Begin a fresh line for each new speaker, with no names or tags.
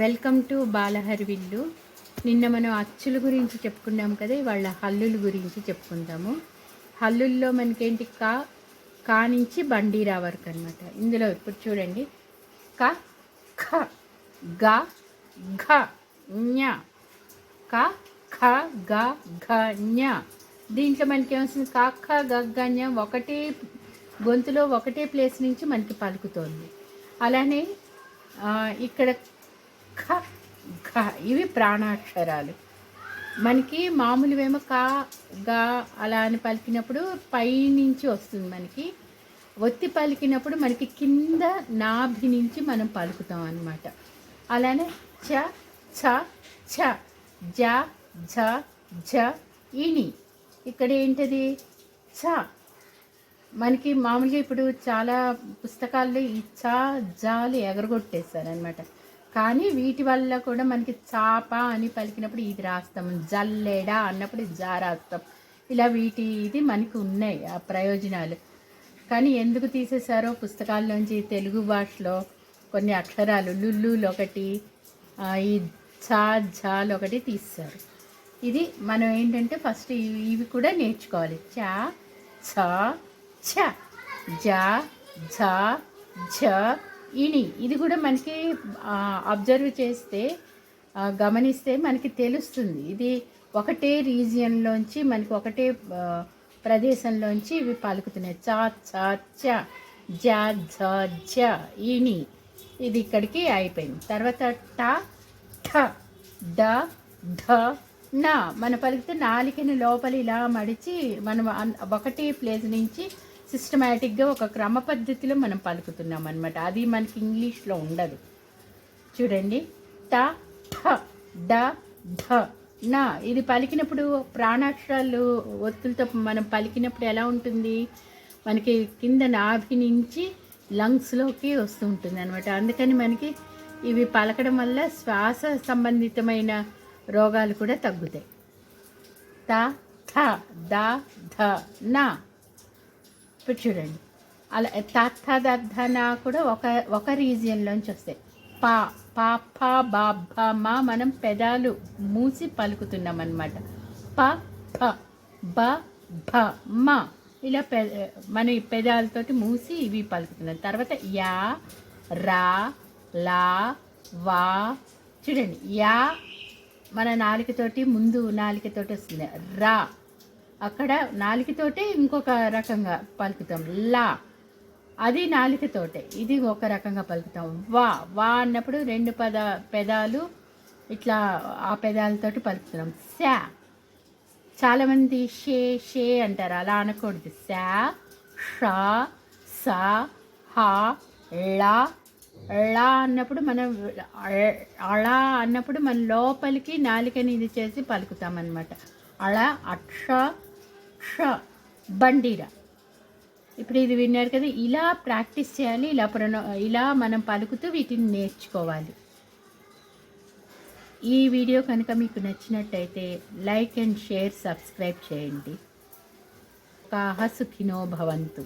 Welcome to బాలహరివిల్లు నిన్న మనం అచ్చుల గురించి చెప్పుకున్నాం కదా వాళ్ళ హల్లుల గురించి చెప్పుకుందాము. హల్లుల్లో మనకేంటి కా కా నుంచి బండీరా వరకు అనమాట ఇందులో ఇప్పుడు చూడండి. క ఖ గ ఘ ఞ. క ఖ గ ఘ ఞ. దీంట్లో మనకి ఏమొస్తుంది? క ఖ గ ఘ ఞ ఒకటే గొంతులో ఒకటే ప్లేస్ నుంచి మనకి పలుకుతోంది. అలానే ఇక్కడ ఖ ఘ ఇవి ప్రాణాక్షరాలు. మనకి మామూలువేమో కా గా అలా అని పలికినప్పుడు పైనుంచి వస్తుంది మనకి. ఒత్తి పలికినప్పుడు మనకి కింద నాభి నుంచి మనం పలుకుతాం అన్నమాట. అలానే చ ఛ ఛ జ ఝ ఝ ఇని. ఇక్కడ ఏంటది? ఛ మనకి మామూలుగా ఇప్పుడు చాలా పుస్తకాల్లో ఈ చా జాలు ఎగరగొట్టేస్తారు కానీ వీటి వల్ల కూడా మనకి చాప అని పలికినప్పుడు ఇది రాస్తాం జల్లెడ అన్నప్పుడు జా రాస్తాం. ఇలా వీటి ఇది మనకి ఉన్నాయి ఆ ప్రయోజనాలు. కానీ ఎందుకు తీసేశారో పుస్తకాల్లోంచి తెలుగు భాషలో కొన్ని అక్షరాలు లుల్లులు ఒకటి ఈ ఛా ఝాలు ఒకటి తీస్తారు ఇది మనం ఏంటంటే ఫస్ట్ ఇవి కూడా నేర్చుకోవాలి. చా ఛ ఛ జ ఝ ఝ ఇని ఇది కూడా మనకి అబ్జర్వ్ చేస్తే గమనిస్తే మనకి తెలుస్తుంది. ఇది ఒకటే రీజియన్లోంచి మనకి ఒకటే ప్రదేశంలోంచి ఇవి పలుకుతున్నాయి. చా చ చ జ జ ఝ ఇని ఇది ఇక్కడికి అయిపోయింది. తర్వాత ట ఠ డ ఢ నా మన పలికితే నాలుకని లోపల ఇలా మడిచి మనం ఒకటి ప్లేస్ నుంచి సిస్టమేటిక్గా ఒక క్రమ పద్ధతిలో మనం పలుకుతున్నాం అనమాట అది మనకి ఇంగ్లీష్లో ఉండదు. చూడండి. ట ఠ డ ఢ నా. ఇది పలికినప్పుడు ప్రాణాక్షరాలు ఒత్తులతో మనం పలికినప్పుడు ఎలా ఉంటుంది? మనకి కింద నాభి నుంచి లంగ్స్లోకి వస్తూ ఉంటుంది అనమాట అందుకని మనకి ఇవి పలకడం వల్ల శ్వాస సంబంధితమైన రోగాలు కూడా తగ్గుతాయి. త థ ద ధ నా. ఇప్పుడు చూడండి అలా తత్థ కూడా ఒక ఒక రీజియన్లోంచి వస్తాయి. పా పా ప బా మా మనం పెదాలు మూసి పలుకుతున్నాం అనమాట ప ప బ భ మ. ఇలా పె మన ఈ పెదాలతోటి మూసి ఇవి పలుకుతున్నాం. తర్వాత యా రా లా వా. చూడండి యా మన నాలికతోటి ముందు నాలికతోటి వస్తుంది. రా. అక్కడ నాలికతోటే ఇంకొక రకంగా పలుకుతాం. లా. అది నాలికతోటే. ఇది ఒక రకంగా పలుకుతాం. వా. వా అన్నప్పుడు రెండు పద పెదాలు ఇట్లా ఆ పెదాలతోటి పలుకుతున్నాం. శా. చాలామంది షే షే అంటారు. అలా అనకూడదు. శా షా సా హా లా లా అన్నప్పుడు మనం అలా అన్నప్పుడు మన లోపలికి నాలికని ఇది చేసి పలుకుతామన్నమాట. అలా అక్ష క్ష బండిరా ఇప్పుడు ఇది విన్నారు కదా ఇలా ప్రాక్టీస్ చేయాలి ఇలా ప్రొనౌ ఇలా మనం పలుకుతూ వీటిని నేర్చుకోవాలి. ఈ వీడియో కనుక మీకు నచ్చినట్టయితే లైక్ అండ్ షేర్ సబ్స్క్రైబ్ చేయండి. కాహ సుఖినో భవంతు.